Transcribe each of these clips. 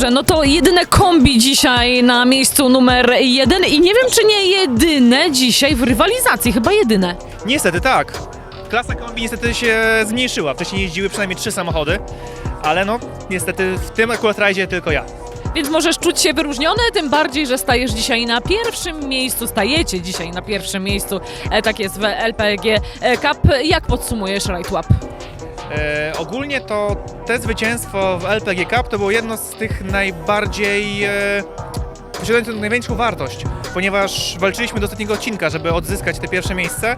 Dobrze, no to jedyne kombi dzisiaj na miejscu numer jeden i nie wiem, czy nie jedyne dzisiaj w rywalizacji, chyba jedyne. Niestety tak. Klasa kombi niestety się zmniejszyła. Wcześniej jeździły przynajmniej trzy samochody, ale no niestety w tym akurat rajdzie tylko ja. Więc możesz czuć się wyróżniony, tym bardziej, że stajesz dzisiaj na pierwszym miejscu, stajecie dzisiaj na pierwszym miejscu, e, tak jest w LPG Cup. Jak podsumujesz Right Łap? E, ogólnie to te zwycięstwo w LPG Cup to było jedno z tych najbardziej e, posiadających największą wartość, ponieważ walczyliśmy do ostatniego odcinka, żeby odzyskać te pierwsze miejsce,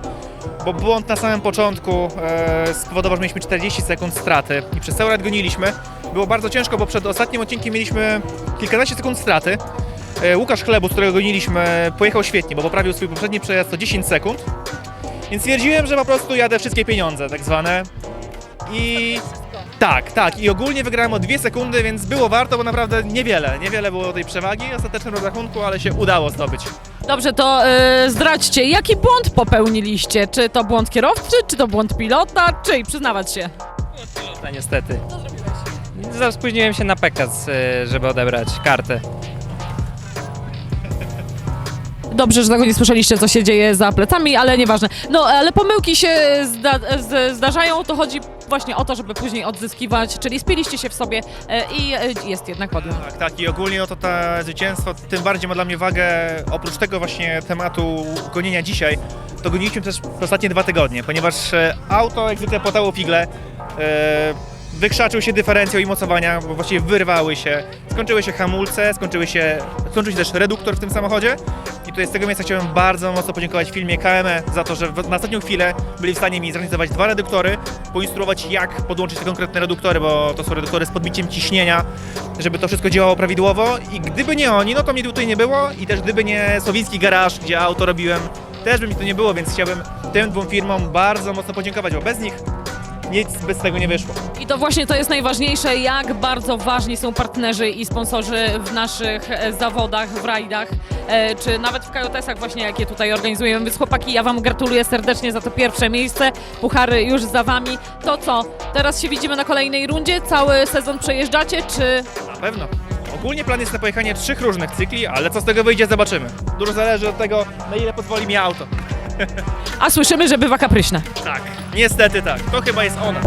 bo błąd na samym początku e, spowodował, że mieliśmy 40 sekund straty i przez cały rajd goniliśmy. Było bardzo ciężko, bo przed ostatnim odcinkiem mieliśmy kilkanaście sekund straty. E, Łukasz Chlebus, którego goniliśmy, pojechał świetnie, bo poprawił swój poprzedni przejazd o 10 sekund. Więc stwierdziłem, że po prostu jadę wszystkie pieniądze, tak zwane. I tak, tak. I ogólnie wygrałem o dwie sekundy, więc było warto, bo naprawdę niewiele, niewiele było tej przewagi w ostatecznym rozrachunku, ale się udało zdobyć. Dobrze, to e, zdradźcie, jaki błąd popełniliście? Czy to błąd kierowcy, czy to błąd pilota, czy przyznawać się? No niestety. Za- Spóźniłem się na PKS, y, żeby odebrać kartę. Dobrze, że tego nie słyszeliście, co się dzieje za plecami, ale nieważne. No, ale pomyłki się zda z zdarzają, to chodzi właśnie o to, żeby później odzyskiwać, czyli spiliście się w sobie e, i jest jednak podium. Tak, tak. I ogólnie no to to zwycięstwo tym bardziej ma dla mnie wagę, oprócz tego właśnie tematu gonienia dzisiaj, to goniliśmy też ostatnie dwa tygodnie, ponieważ e, auto jak zwykle płatało figle, e, wykrzaczył się dyferencjał i mocowania, bo właściwie wyrwały się, skończyły się hamulce, skończyły się, skończył się też reduktor w tym samochodzie. I tutaj z tego miejsca chciałem bardzo mocno podziękować firmie KME za to, że w- na ostatnią chwilę byli w stanie mi zorganizować dwa reduktory, poinstruować jak podłączyć te konkretne reduktory, bo to są reduktory z podbiciem ciśnienia, żeby to wszystko działało prawidłowo. I gdyby nie oni, no to mnie tutaj nie było. I też gdyby nie Słowicki Garaż, gdzie auto robiłem, też by mi tu nie było, więc chciałbym tym dwóm firmom bardzo mocno podziękować, bo bez nich nic by z tego nie wyszło. I to właśnie to jest najważniejsze, jak bardzo ważni są partnerzy i sponsorzy w naszych e, zawodach, w rajdach, e, czy nawet w KJS-ach właśnie, jakie tutaj organizujemy. Więc chłopaki, ja Wam gratuluję serdecznie za to pierwsze miejsce. Puchary już za Wami. To co? Teraz się widzimy na kolejnej rundzie. Cały sezon przejeżdżacie, czy... Na pewno. Ogólnie plan jest na pojechanie trzech różnych cykli, ale co z tego wyjdzie, zobaczymy. Dużo zależy od tego, na ile pozwoli mi auto. A słyszymy, że bywa kapryśne. Tak, niestety tak. To chyba jest ona.